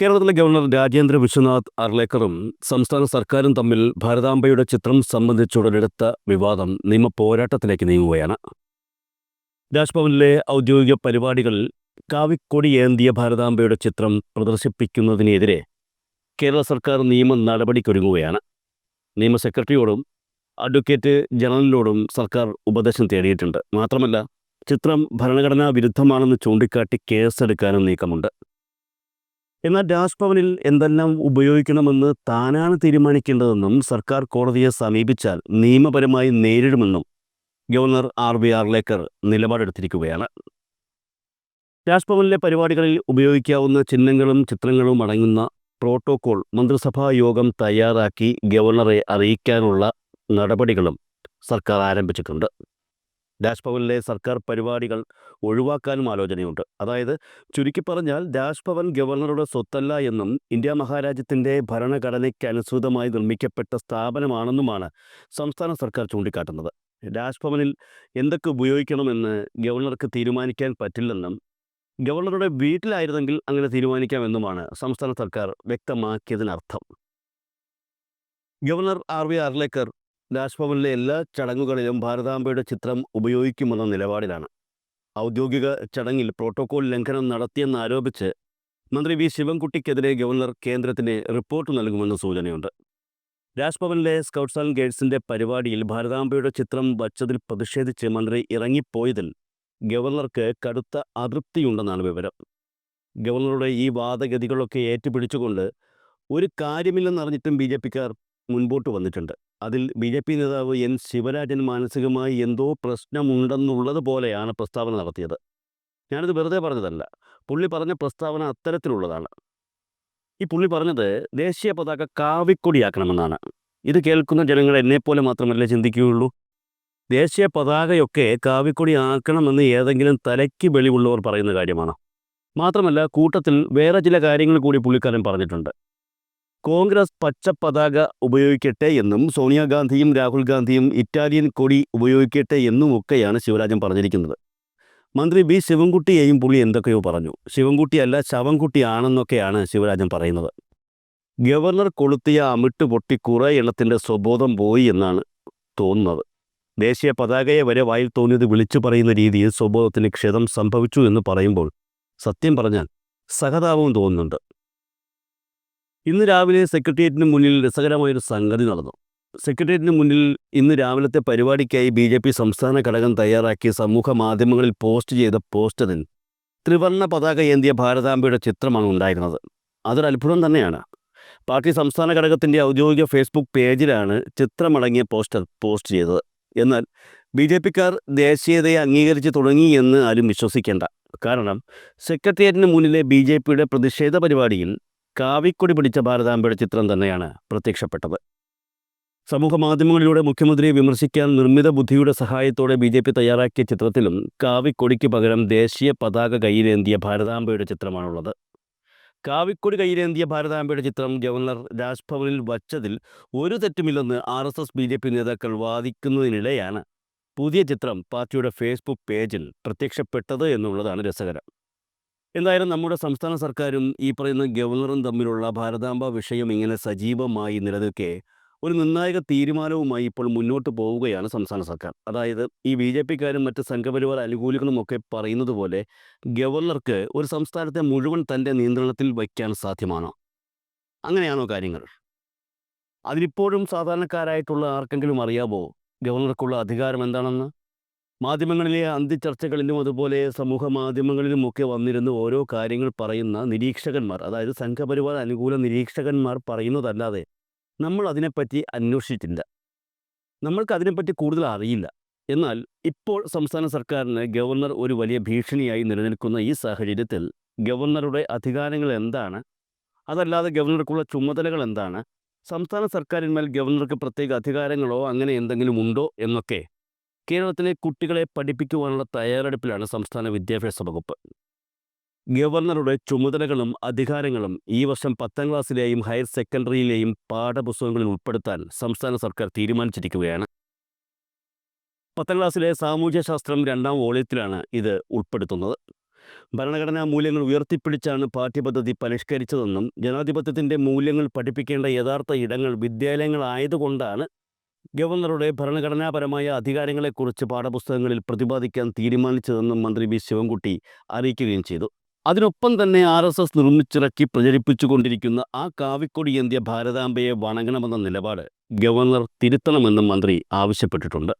കേരളത്തിലെ ഗവർണർ രാജേന്ദ്ര വിശ്വനാഥ് അർലേക്കറും സംസ്ഥാന സർക്കാരും തമ്മിൽ ഭാരതാംബയുടെ ചിത്രം സംബന്ധിച്ചുടലെടുത്ത വിവാദം നിയമപോരാട്ടത്തിലേക്ക് നീങ്ങുകയാണ്. രാജ്ഭവനിലെ ഔദ്യോഗിക പരിപാടികൾ കാവിക്കൊടി ഏന്തിയ ഭാരതാംബയുടെ ചിത്രം പ്രദർശിപ്പിക്കുന്നതിനെതിരെ കേരള സർക്കാർ നിയമ നടപടിക്കൊരുങ്ങുകയാണ്. നിയമ സെക്രട്ടറിയോടും അഡ്വക്കേറ്റ് ജനറലിനോടും സർക്കാർ ഉപദേശം തേടിയിട്ടുണ്ട്. മാത്രമല്ല ചിത്രം ഭരണഘടനാ വിരുദ്ധമാണെന്ന് ചൂണ്ടിക്കാട്ടി കേസെടുക്കാനും നീക്കമുണ്ട്. എന്നാൽ രാജ്ഭവനിൽ എന്തെല്ലാം ഉപയോഗിക്കണമെന്ന് താനാണ് തീരുമാനിക്കേണ്ടതെന്നും സർക്കാർ കോടതിയെ സമീപിച്ചാൽ നിയമപരമായി നേരിടുമെന്നും ഗവർണർ ആർ ബി ആർലേക്കർ നിലപാടെടുത്തിരിക്കുകയാണ്. രാജ്ഭവനിലെ പരിപാടികളിൽ ഉപയോഗിക്കാവുന്ന ചിഹ്നങ്ങളും ചിത്രങ്ങളും അടങ്ങുന്ന പ്രോട്ടോകോൾ മന്ത്രിസഭാ യോഗം തയ്യാറാക്കി ഗവർണറെ അറിയിക്കാനുള്ള നടപടികളും സർക്കാർ ആരംഭിച്ചിട്ടുണ്ട്. രാജ്ഭവനിലെ സർക്കാർ പരിപാടികൾ ഒഴിവാക്കാനും ആലോചനയുണ്ട്. അതായത് ചുരുക്കി പറഞ്ഞാൽ രാജ്ഭവൻ ഗവർണറുടെ സ്വത്തല്ല എന്നും ഇന്ത്യ മഹാരാജ്യത്തിന്റെ ഭരണഘടനയ്ക്ക് അനുസൃതമായി നിർമ്മിക്കപ്പെട്ട സ്ഥാപനമാണെന്നുമാണ് സംസ്ഥാന സർക്കാർ ചൂണ്ടിക്കാട്ടുന്നത്. രാജ്ഭവനിൽ എന്തൊക്കെ ഉപയോഗിക്കണമെന്ന് ഗവർണർക്ക് തീരുമാനിക്കാൻ പറ്റില്ലെന്നും ഗവർണറുടെ വീട്ടിലായിരുന്നെങ്കിൽ അങ്ങനെ തീരുമാനിക്കാമെന്നുമാണ് സംസ്ഥാന സർക്കാർ വ്യക്തമാക്കിയതിനർത്ഥം. ഗവർണർ ആർ വി അർലേക്കർ രാജ്ഭവനിലെ എല്ലാ ചടങ്ങുകളിലും ഭാരതാംബയുടെ ചിത്രം ഉപയോഗിക്കുമെന്ന നിലപാടിലാണ്. ഔദ്യോഗിക ചടങ്ങിൽ പ്രോട്ടോകോൾ ലംഘനം നടത്തിയെന്നാരോപിച്ച് മന്ത്രി വി ശിവൻകുട്ടിക്കെതിരെ ഗവർണർ കേന്ദ്രത്തിന് റിപ്പോർട്ട് നൽകുമെന്ന് സൂചനയുണ്ട്. രാജ്ഭവനിലെ സ്കൗട്ട്സ് ആൻഡ് ഗൈഡ്സിന്റെ പരിപാടിയിൽ ഭാരതാംബയുടെ ചിത്രം വച്ചതിൽ പ്രതിഷേധിച്ച് മന്ത്രി ഇറങ്ങിപ്പോയതിൽ ഗവർണർക്ക് കടുത്ത അതൃപ്തിയുണ്ടെന്നാണ് വിവരം. ഗവർണറുടെ ഈ വാദഗതികളൊക്കെ ഏറ്റുപിടിച്ചുകൊണ്ട് ഒരു കാര്യമില്ലെന്നറിഞ്ഞിട്ടും ബി ജെ പിക്കാർ മുൻപോട്ട് വന്നിട്ടുണ്ട്. അതിൽ ബി ജെ പി നേതാവ് എൻ ശിവരാജൻ മാനസികമായി എന്തോ പ്രശ്നമുണ്ടെന്നുള്ളത് പോലെയാണ് പ്രസ്താവന നടത്തിയത്. ഞാനിത് വെറുതെ പറഞ്ഞതല്ല. പുള്ളി പറഞ്ഞ പ്രസ്താവന അത്തരത്തിലുള്ളതാണ്. ഈ പുള്ളി പറഞ്ഞത് ദേശീയ പതാക കാവിക്കൊടിയാക്കണമെന്നാണ്. ഇത് കേൾക്കുന്ന ജനങ്ങൾ എന്നെപ്പോലെ മാത്രമല്ലേ ചിന്തിക്കുകയുള്ളൂ? ദേശീയ പതാകയൊക്കെ കാവിക്കൊടി ആക്കണമെന്ന് ഏതെങ്കിലും തലയ്ക്ക് വെളിവുള്ളവർ പറയുന്ന കാര്യമാണ്? മാത്രമല്ല കൂട്ടത്തിൽ വേറെ ചില കാര്യങ്ങൾ കൂടി പുള്ളിക്കാരൻ പറഞ്ഞിട്ടുണ്ട്. കോൺഗ്രസ് പച്ച പതാക ഉപയോഗിക്കട്ടെ എന്നും സോണിയാഗാന്ധിയും രാഹുൽ ഗാന്ധിയും ഇറ്റാലിയൻ കൊടി ഉപയോഗിക്കട്ടെ എന്നുമൊക്കെയാണ് ശിവരാജൻ പറഞ്ഞിരിക്കുന്നത്. മന്ത്രി ബി ശിവൻകുട്ടിയെയും പുള്ളി എന്തൊക്കെയോ പറഞ്ഞു. ശിവൻകുട്ടിയല്ല ശവൻകുട്ടിയാണെന്നൊക്കെയാണ് ശിവരാജൻ പറയുന്നത്. ഗവർണർ കൊളുത്തിയ അമിട്ട് പൊട്ടി കുറേ എണ്ണത്തിന്റെ സ്വബോധം പോയി എന്നാണ് തോന്നുന്നത്. ദേശീയ പതാകയെ വരെ വായിൽ തോന്നിയത് വിളിച്ചു പറയുന്ന രീതിയിൽ സ്വബോധത്തിന് ക്ഷതം സംഭവിച്ചു എന്ന് പറയുമ്പോൾ സത്യം പറഞ്ഞാൽ സഹതാപവും തോന്നുന്നുണ്ട്. ഇന്ന് രാവിലെ സെക്രട്ടേറിയറ്റിന് മുന്നിൽ രസകരമായൊരു സംഗതി നടന്നു. സെക്രട്ടേറിയറ്റിന് മുന്നിൽ ഇന്ന് രാവിലത്തെ പരിപാടിക്കായി ബി ജെ പി സംസ്ഥാന ഘടകം തയ്യാറാക്കി സമൂഹ മാധ്യമങ്ങളിൽ പോസ്റ്റ് ചെയ്ത പോസ്റ്ററിൽ ത്രിവർണ പതാക ഏന്തിയ ഭാരതാംബയുടെ ചിത്രമാണ് ഉണ്ടായിരുന്നത്. അതൊരു അത്ഭുതം തന്നെയാണ്. പാർട്ടി സംസ്ഥാന ഘടകത്തിന്റെ ഔദ്യോഗിക ഫേസ്ബുക്ക് പേജിലാണ് ചിത്രമടങ്ങിയ പോസ്റ്റർ പോസ്റ്റ് ചെയ്തത്. എന്നാൽ ബി ജെ പിക്കാർ ദേശീയതയെ അംഗീകരിച്ച് തുടങ്ങി എന്ന് ആരും വിശ്വസിക്കേണ്ട. കാരണം സെക്രട്ടേറിയറ്റിന് മുന്നിലെ ബി ജെ പിയുടെ പ്രതിഷേധ പരിപാടിയിൽ കാവിക്കൊടി പിടിച്ച ഭാരതാംബയുടെ ചിത്രം തന്നെയാണ് പ്രത്യക്ഷപ്പെട്ടത്. സമൂഹ മാധ്യമങ്ങളിലൂടെ മുഖ്യമന്ത്രിയെ വിമർശിക്കാൻ നിർമ്മിത ബുദ്ധിയുടെ സഹായത്തോടെ ബി ജെ പി തയ്യാറാക്കിയ ചിത്രത്തിലും കാവിക്കൊടിക്ക് പകരം ദേശീയ പതാക കയ്യിലേന്തിയ ഭാരതാംബയുടെ ചിത്രമാണുള്ളത്. കാവിക്കൊടി കയ്യിലേന്തിയ ഭാരതാംബയുടെ ചിത്രം ഗവർണർ രാജ്ഭവനിൽ വച്ചതിൽ ഒരു തെറ്റുമില്ലെന്ന് R S S B J P നേതാക്കൾ വാദിക്കുന്നതിനിടെയാണ് പുതിയ ചിത്രം പാർട്ടിയുടെ ഫേസ്ബുക്ക് പേജിൽ പ്രത്യക്ഷപ്പെട്ടത് എന്നുള്ളതാണ് രസകരം. എന്തായാലും നമ്മുടെ സംസ്ഥാന സർക്കാരും ഈ പറയുന്ന ഗവർണറും തമ്മിലുള്ള ഭാരതാംബ വിഷയം ഇങ്ങനെ സജീവമായി നിലനിൽക്കെ ഒരു നിർണായക തീരുമാനവുമായി ഇപ്പോൾ മുന്നോട്ട് പോവുകയാണ് സംസ്ഥാന സർക്കാർ. അതായത് ഈ ബി ജെ പിക്കാരും മറ്റ് സംഘപരിവാർ അനുകൂലികളും ഒക്കെ പറയുന്നത് പോലെ ഗവർണർക്ക് ഒരു സംസ്ഥാനത്തെ മുഴുവൻ തന്റെ നിയന്ത്രണത്തിൽ വയ്ക്കാൻ സാധ്യമാണോ? അങ്ങനെയാണോ കാര്യങ്ങൾ? അതിലിപ്പോഴും സാധാരണക്കാരായിട്ടുള്ള ആർക്കെങ്കിലും അറിയാമോ ഗവർണർക്കുള്ള അധികാരം എന്താണെന്ന്? മാധ്യമങ്ങളിലെ അന്തിച്ചർച്ചകളിലും അതുപോലെ സമൂഹ മാധ്യമങ്ങളിലുമൊക്കെ വന്നിരുന്ന ഓരോ കാര്യങ്ങൾ പറയുന്ന നിരീക്ഷകന്മാർ അതായത് സംഘപരിവാർ അനുകൂല നിരീക്ഷകന്മാർ പറയുന്നതല്ലാതെ നമ്മൾ അതിനെപ്പറ്റി അന്വേഷിച്ചിട്ടില്ല. നമ്മൾക്ക് അതിനെപ്പറ്റി കൂടുതൽ അറിയില്ല. എന്നാൽ ഇപ്പോൾ സംസ്ഥാന സർക്കാരിന് ഗവർണർ ഒരു വലിയ ഭീഷണിയായി നിലനിൽക്കുന്ന ഈ സാഹചര്യത്തിൽ ഗവർണറുടെ അധികാരങ്ങൾ എന്താണ്? അതല്ലാതെ ഗവർണർക്കുള്ള ചുമതലകൾ എന്താണ്? സംസ്ഥാന സർക്കാരിന്മേൽ ഗവർണർക്ക് പ്രത്യേക അധികാരങ്ങളോ അങ്ങനെ എന്തെങ്കിലും ഉണ്ടോ എന്നൊക്കെ കേരളത്തിലെ കുട്ടികളെ പഠിപ്പിക്കുവാനുള്ള തയ്യാറെടുപ്പിലാണ് സംസ്ഥാന വിദ്യാഭ്യാസ വകുപ്പ്. ഗവർണറുടെ ചുമതലകളും അധികാരങ്ങളും ഈ വർഷം പത്താം ക്ലാസ്സിലെയും ഹയർ സെക്കൻഡറിയിലെയും പാഠപുസ്തകങ്ങളിൽ ഉൾപ്പെടുത്താൻ സംസ്ഥാന സർക്കാർ തീരുമാനിച്ചിരിക്കുകയാണ്. പത്താം ക്ലാസ്സിലെ സാമൂഹ്യശാസ്ത്രം രണ്ടാം വോളിയത്തിലാണ് ഇത് ഉൾപ്പെടുത്തുന്നത്. ഭരണഘടനാ മൂല്യങ്ങൾ ഉയർത്തിപ്പിടിച്ചാണ് പാഠ്യപദ്ധതി പരിഷ്കരിച്ചതെന്നും ജനാധിപത്യത്തിന്റെ മൂല്യങ്ങൾ പഠിപ്പിക്കേണ്ട യഥാർത്ഥ ഇടങ്ങൾ വിദ്യാലയങ്ങളായതുകൊണ്ടാണ് ഗവർണറുടെ ഭരണഘടനാപരമായ അധികാരങ്ങളെക്കുറിച്ച് പാഠപുസ്തകങ്ങളിൽ പ്രതിപാദിക്കാൻ തീരുമാനിച്ചതെന്നും മന്ത്രി വി. ശിവൻകുട്ടി അറിയിക്കുകയും ചെയ്തു. അതിനൊപ്പം തന്നെ ആർ എസ് എസ് നിർമ്മിച്ചിറക്കി പ്രചരിപ്പിച്ചുകൊണ്ടിരിക്കുന്ന ആ കാവിക്കൊടി എന്തിയ ഭാരതാംബയെ വണങ്ങണമെന്ന നിലപാട് ഗവർണർ തിരുത്തണമെന്നും മന്ത്രി ആവശ്യപ്പെട്ടിട്ടുണ്ട്.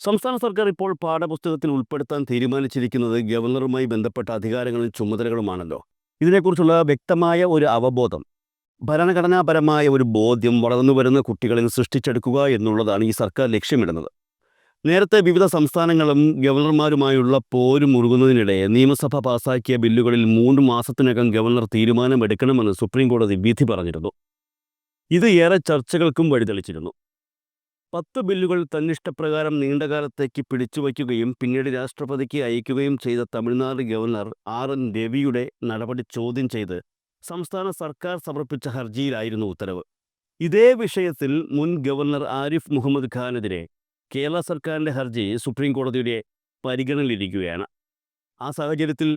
സംസ്ഥാന സർക്കാർ ഇപ്പോൾ പാഠപുസ്തകത്തിൽ ഉൾപ്പെടുത്താൻ തീരുമാനിച്ചിരിക്കുന്നത് ഗവർണറുമായി ബന്ധപ്പെട്ട അധികാരങ്ങളും ചുമതലകളുമാണല്ലോ. ഇതിനെക്കുറിച്ചുള്ള വ്യക്തമായ ഒരു അവബോധം ഭരണഘടനാപരമായ ഒരു ബോധ്യം വളർന്നു വരുന്ന കുട്ടികളിൽ സൃഷ്ടിച്ചെടുക്കുക എന്നുള്ളതാണ് ഈ സർക്കാർ ലക്ഷ്യമിടുന്നത്. നേരത്തെ വിവിധ സംസ്ഥാനങ്ങളും ഗവർണർമാരുമായുള്ള പോരും മുറുകുന്നതിനിടെ നിയമസഭ പാസാക്കിയ ബില്ലുകളിൽ മൂന്ന് മാസത്തിനകം ഗവർണർ തീരുമാനമെടുക്കണമെന്ന് സുപ്രീം കോടതി വിധി പറഞ്ഞിരുന്നു. ഇത് ഏറെ ചർച്ചകൾക്കും വഴിതെളിച്ചിരുന്നു. പത്ത് ബില്ലുകൾ തന്നിഷ്ടപ്രകാരം നീണ്ടകാലത്തേക്ക് പിടിച്ചുവയ്ക്കുകയും പിന്നീട് രാഷ്ട്രപതിക്ക് അയക്കുകയും ചെയ്ത തമിഴ്നാട് ഗവർണർ ആർ എൻ രവിയുടെ നടപടി ചോദ്യം ചെയ്ത് സംസ്ഥാന സർക്കാർ സമർപ്പിച്ച ഹർജിയിലായിരുന്നു ഉത്തരവ്. ഇതേ വിഷയത്തിൽ മുൻ ഗവർണർ ആരിഫ് മുഹമ്മദ് ഖാനെതിരെ കേരള സർക്കാരിന്റെ ഹർജി സുപ്രീം കോടതിയുടെ പരിഗണനയിലിരിക്കുകയാണ്. ആ സാഹചര്യത്തിൽ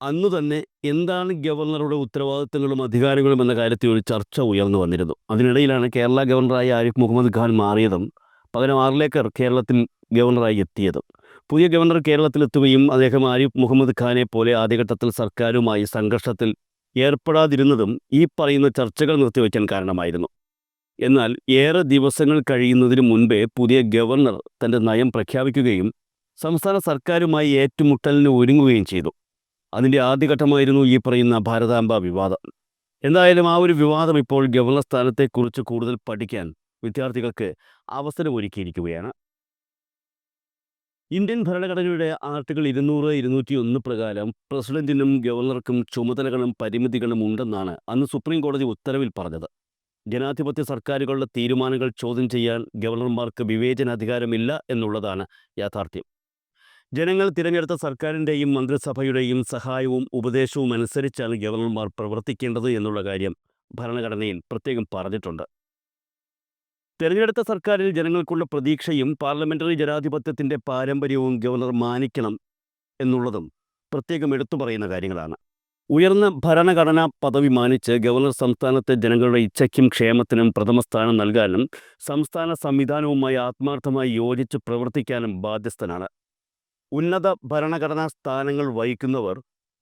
അന്നു തന്നെ എന്താണ് ഗവർണറുടെ ഉത്തരവാദിത്തങ്ങളും അധികാരങ്ങളും എന്ന കാര്യത്തിൽ ഒരു ചർച്ച ഉയർന്നു വന്നിരുന്നു. അതിനിടയിലാണ് കേരള ഗവർണറായി ആരിഫ് മുഹമ്മദ് ഖാൻ മാറിയതും പകരം ആർലേക്കർ കേരളത്തിൽ ഗവർണറായി എത്തിയതും. പുതിയ ഗവർണർ കേരളത്തിലെത്തുകയും അദ്ദേഹം ആരിഫ് മുഹമ്മദ് ഖാനെ പോലെ ആദ്യഘട്ടത്തിൽ സർക്കാരുമായി സംഘർഷത്തിൽ ഏർപ്പെടാതിരുന്നതും ഈ പറയുന്ന ചർച്ചകൾ നിർത്തിവെക്കാൻ കാരണമായിരുന്നു. എന്നാൽ ഏറെ ദിവസങ്ങൾ കഴിയുന്നതിന് മുൻപേ പുതിയ ഗവർണർ തന്റെ നയം പ്രഖ്യാപിക്കുകയും സംസ്ഥാന സർക്കാരുമായി ഏറ്റുമുട്ടലിന് ഒരുങ്ങുകയും ചെയ്തു. അതിന്റെ ആദ്യഘട്ടമായിരുന്നു ഈ പറയുന്ന ഭാരതാംബ വിവാദം. എന്തായാലും ആ ഒരു വിവാദം ഇപ്പോൾ ഗവർണർ സ്ഥാനത്തെക്കുറിച്ച് കൂടുതൽ പഠിക്കാൻ വിദ്യാർത്ഥികൾക്ക് അവസരമൊരുക്കിയിരിക്കുകയാണ് ഇന്ത്യൻ ഭരണഘടനയുടെ ആർട്ടിക്കിൾ ഇരുന്നൂറ് ഇരുന്നൂറ്റി ഒന്ന് പ്രകാരം പ്രസിഡന്റിനും ഗവർണർക്കും ചുമതലകളും പരിമിതികളും ഉണ്ടെന്നാണ് അന്ന് സുപ്രീം കോടതി ഉത്തരവിൽ പറഞ്ഞത്. ജനാധിപത്യ സർക്കാരുകളുടെ തീരുമാനങ്ങൾ ചോദ്യം ചെയ്യാൻ ഗവർണർമാർക്ക് വിവേചനാധികാരമില്ല എന്നുള്ളതാണ് യാഥാർത്ഥ്യം. ജനങ്ങൾ തിരഞ്ഞെടുത്ത സർക്കാരിന്റെയും മന്ത്രിസഭയുടെയും സഹായവും ഉപദേശവും അനുസരിച്ചാണ് ഗവർണർമാർ പ്രവർത്തിക്കേണ്ടത് എന്നുള്ള കാര്യം ഭരണഘടനയിൽ പ്രത്യേകം പറഞ്ഞിട്ടുണ്ട്. തിരഞ്ഞെടുത്ത സർക്കാരിൽ ജനങ്ങൾക്കുള്ള പ്രതീക്ഷയും പാർലമെന്ററി ജനാധിപത്യത്തിന്റെ പാരമ്പര്യവും ഗവർണർ മാനിക്കണം എന്നുള്ളതും പ്രത്യേകം എടുത്തു പറയുന്ന കാര്യങ്ങളാണ്. ഉയർന്ന ഭരണഘടനാ പദവി മാനിച്ച് ഗവർണർ സംസ്ഥാനത്തെ ജനങ്ങളുടെ ഇച്ഛയ്ക്കും ക്ഷേമത്തിനും പ്രഥമ സ്ഥാനം നൽകാനും സംസ്ഥാന സംവിധാനവുമായി ആത്മാർത്ഥമായി യോജിച്ച് പ്രവർത്തിക്കാനും ബാധ്യസ്ഥനാണ്. ഉന്നത ഭരണഘടനാ സ്ഥാനങ്ങൾ വഹിക്കുന്നവർ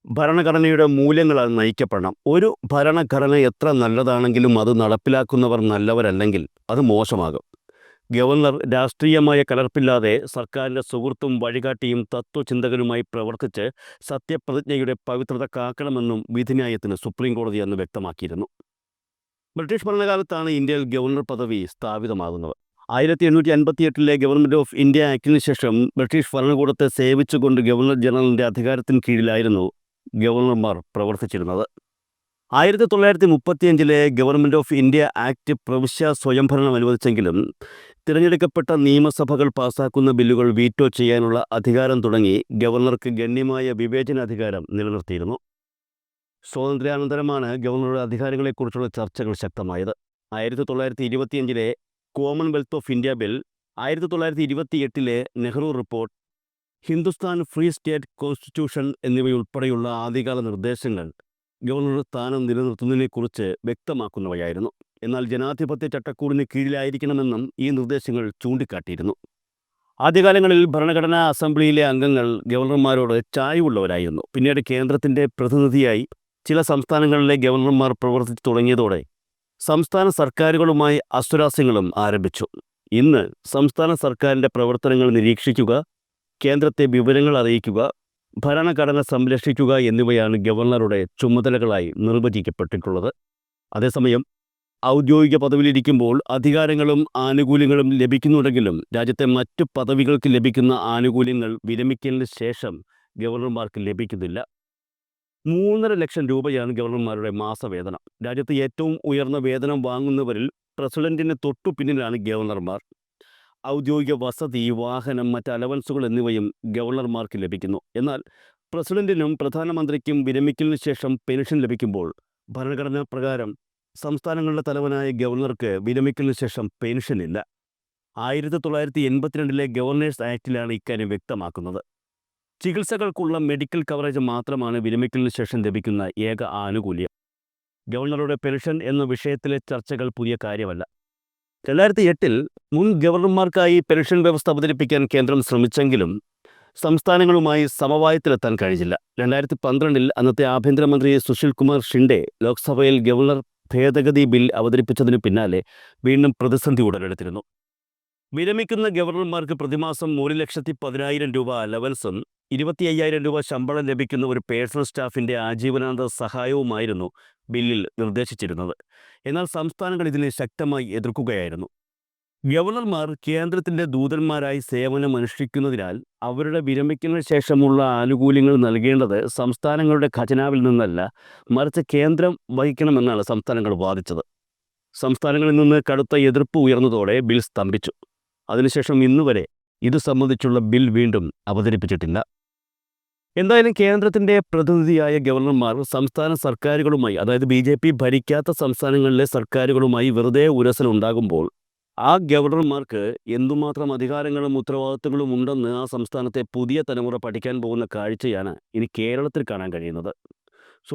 ഭരണഘടനയുടെ മൂല്യങ്ങളാൽ നയിക്കപ്പെടണം. ഒരു ഭരണഘടന എത്ര നല്ലതാണെങ്കിലും അത് നടപ്പിലാക്കുന്നവർ നല്ലവരല്ലെങ്കിൽ അത് മോശമാകും. ഗവർണർ രാഷ്ട്രീയമായ കലർപ്പില്ലാതെ സർക്കാരിന്റെ സുഹൃത്തും വഴികാട്ടിയും തത്വചിന്തകനുമായി പ്രവർത്തിച്ച് സത്യപ്രതിജ്ഞയുടെ പവിത്രത കാക്കണമെന്നും വിധിന്യായത്തിന് സുപ്രീംകോടതി അന്ന് വ്യക്തമാക്കിയിരുന്നു. ബ്രിട്ടീഷ് ഭരണകാലത്താണ് ഇന്ത്യയിൽ ഗവർണർ പദവി സ്ഥാപിതമാകുന്നത്. ആയിരത്തി എണ്ണൂറ്റി അൻപത്തിയെട്ടിലെ ഗവൺമെന്റ് ഓഫ് ഇന്ത്യ ആക്ടിന് ശേഷം ബ്രിട്ടീഷ് ഭരണകൂടത്തെ സേവിച്ചുകൊണ്ട് ഗവർണർ ജനറലിന്റെ അധികാരത്തിന് കീഴിലായിരുന്നു ഗവർണർമാർ പ്രവർത്തിച്ചിരുന്നത്. ആയിരത്തി തൊള്ളായിരത്തി മുപ്പത്തിയഞ്ചിലെ ഗവൺമെന്റ് ഓഫ് ഇന്ത്യ ആക്ട് പ്രവിശ്യ സ്വയംഭരണം അനുവദിച്ചെങ്കിലും തിരഞ്ഞെടുക്കപ്പെട്ട നിയമസഭകൾ പാസാക്കുന്ന ബില്ലുകൾ വീറ്റോ ചെയ്യാനുള്ള അധികാരം തുടങ്ങി ഗവർണർക്ക് ഗണ്യമായ വിവേചനാധികാരം നിലനിർത്തിയിരുന്നു. സ്വാതന്ത്ര്യാനന്തരമാണ് ഗവർണറുടെ അധികാരങ്ങളെക്കുറിച്ചുള്ള ചർച്ചകൾ ശക്തമായത്. ആയിരത്തി തൊള്ളായിരത്തി ഇരുപത്തിയഞ്ചിലെ കോമൺവെൽത്ത് ഓഫ് ഇന്ത്യ ബിൽ ആയിരത്തി തൊള്ളായിരത്തി ഇരുപത്തിയെട്ടിലെ Nehru report Hindustan free state constitution എന്നിവയുൾപ്പെടെയുള്ള ആദ്യകാല നിർദ്ദേശങ്ങൾ ഗവർണർ സ്ഥാനം നിലനിർത്തുന്നതിനെക്കുറിച്ച് വ്യക്തമാക്കുന്നവയായിരുന്നു. എന്നാൽ ജനാധിപത്യ ചട്ടക്കൂടിന് കീഴിലായിരിക്കണമെന്നും ഈ നിർദ്ദേശങ്ങൾ ചൂണ്ടിക്കാട്ടിയിരുന്നു. ആദ്യകാലങ്ങളിൽ ഭരണഘടനാ അസംബ്ലിയിലെ അംഗങ്ങൾ ഗവർണർമാരോട് ചായവുള്ളവരായിരുന്നു. പിന്നീട് കേന്ദ്രത്തിന്റെ പ്രതിനിധിയായി ചില സംസ്ഥാനങ്ങളിലെ ഗവർണർമാർ പ്രവർത്തിച്ചു തുടങ്ങിയതോടെ സംസ്ഥാന സർക്കാരുകളുമായി അസ്വരാസ്യങ്ങളും ആരംഭിച്ചു. ഇന്ന് സംസ്ഥാന സർക്കാരിന്റെ പ്രവർത്തനങ്ങൾ നിരീക്ഷിക്കുക കേന്ദ്രത്തെ വിവരങ്ങൾ അറിയിക്കുക ഭരണഘടന സംരക്ഷിക്കുക എന്നിവയാണ് ഗവർണറുടെ ചുമതലകളായി നിർവചിക്കപ്പെട്ടിട്ടുള്ളത്. അതേസമയം ഔദ്യോഗിക പദവിയിലിരിക്കുമ്പോൾ അധികാരങ്ങളും ആനുകൂല്യങ്ങളും ലഭിക്കുന്നുണ്ടെങ്കിലും രാജ്യത്തെ മറ്റു പദവികൾക്ക് ലഭിക്കുന്ന ആനുകൂല്യങ്ങൾ വിരമിക്കലിന് ശേഷം ഗവർണർമാർക്ക് ലഭിക്കുന്നില്ല. മൂന്നര ലക്ഷം രൂപയാണ് ഗവർണർമാരുടെ മാസവേതനം. രാജ്യത്ത് ഏറ്റവും ഉയർന്ന വേതനം വാങ്ങുന്നവരിൽ പ്രസിഡന്റിന് തൊട്ടു പിന്നിലാണ് ഗവർണർമാർ. ഔദ്യോഗിക വസതി വാഹനം മറ്റ് അലവൻസുകൾ എന്നിവയും ഗവർണർമാർക്ക് ലഭിക്കുന്നു. എന്നാൽ പ്രസിഡന്റിനും പ്രധാനമന്ത്രിക്കും വിരമിക്കലിന് ശേഷം പെൻഷൻ ലഭിക്കുമ്പോൾ ഭരണഘടനാ പ്രകാരം സംസ്ഥാനങ്ങളുടെ തലവനായ ഗവർണർക്ക് വിരമിക്കലിന് ശേഷം പെൻഷൻ ഇല്ല ആയിരത്തി തൊള്ളായിരത്തി എൺപത്തിരണ്ടിലെ ഗവർണേഴ്സ് ആക്ടിലാണ് ഇക്കാര്യം വ്യക്തമാക്കുന്നത്. ചികിത്സകൾക്കുള്ള മെഡിക്കൽ കവറേജ് മാത്രമാണ് വിരമിക്കലിന് ശേഷം ലഭിക്കുന്ന ഏക ആനുകൂല്യം. ഗവർണറുടെ പെൻഷൻ എന്ന വിഷയത്തിലെ ചർച്ചകൾ പുതിയ കാര്യമല്ല. രണ്ടായിരത്തി എട്ടിൽ മുൻ ഗവർണർമാർക്കായി പെൻഷൻ വ്യവസ്ഥ അവതരിപ്പിക്കാൻ കേന്ദ്രം ശ്രമിച്ചെങ്കിലും സംസ്ഥാനങ്ങളുമായി സമവായത്തിലെത്താൻ കഴിഞ്ഞില്ല. രണ്ടായിരത്തി പന്ത്രണ്ടിൽ അന്നത്തെ ആഭ്യന്തരമന്ത്രി സുശീൽ കുമാർ ഷിൻഡെ ലോക്സഭയിൽ ഗവർണർ ഭേദഗതി ബിൽ അവതരിപ്പിച്ചതിനു പിന്നാലെ വീണ്ടും പ്രതിസന്ധി ഉടലെടുത്തിരുന്നു. വിരമിക്കുന്ന ഗവർണർമാർക്ക് പ്രതിമാസം ഒരു ലക്ഷത്തി പതിനായിരം രൂപ അലവൻസും ഇരുപത്തി അയ്യായിരം രൂപ ശമ്പളം ലഭിക്കുന്ന ഒരു പേഴ്സണൽ സ്റ്റാഫിന്റെ ആജീവനാന്ത സഹായവുമായിരുന്നു ബില്ലിൽ നിർദ്ദേശിച്ചിരുന്നത്. എന്നാൽ സംസ്ഥാനങ്ങൾ ഇതിനെ ശക്തമായി എതിർക്കുകയായിരുന്നു. ഗവർണർമാർ കേന്ദ്രത്തിന്റെ ദൂതന്മാരായി സേവനം അനുഷ്ഠിക്കുന്നതിനാൽ അവരുടെ വിരമിക്കുന്ന ശേഷമുള്ള ആനുകൂല്യങ്ങൾ നൽകേണ്ടത് സംസ്ഥാനങ്ങളുടെ ഖജനാവിൽ നിന്നല്ല മറിച്ച് കേന്ദ്രം വഹിക്കണമെന്നാണ് സംസ്ഥാനങ്ങൾ വാദിച്ചത്. സംസ്ഥാനങ്ങളിൽ നിന്ന് കടുത്ത എതിർപ്പ് ഉയർന്നതോടെ ബിൽ സ്തംഭിച്ചു. അതിനുശേഷം ഇന്നുവരെ ഇത് സംബന്ധിച്ചുള്ള ബിൽ വീണ്ടും അവതരിപ്പിച്ചിട്ടില്ല. എന്തായാലും കേന്ദ്രത്തിന്റെ പ്രതിനിധിയായ ഗവർണർമാർ സംസ്ഥാന സർക്കാരുകളുമായി അതായത് ബി ജെ പി ഭരിക്കാത്ത സംസ്ഥാനങ്ങളിലെ സർക്കാരുകളുമായി വെറുതെ ഉരസലുണ്ടാകുമ്പോൾ ആ ഗവർണർമാർക്ക് എന്തുമാത്രം അധികാരങ്ങളും ഉത്തരവാദിത്തങ്ങളും ഉണ്ടെന്ന് ആ സംസ്ഥാനത്തെ പുതിയ തലമുറ പഠിക്കാൻ പോകുന്ന കാഴ്ചയാണ് ഇനി കേരളത്തിൽ കാണാൻ കഴിയുന്നത്.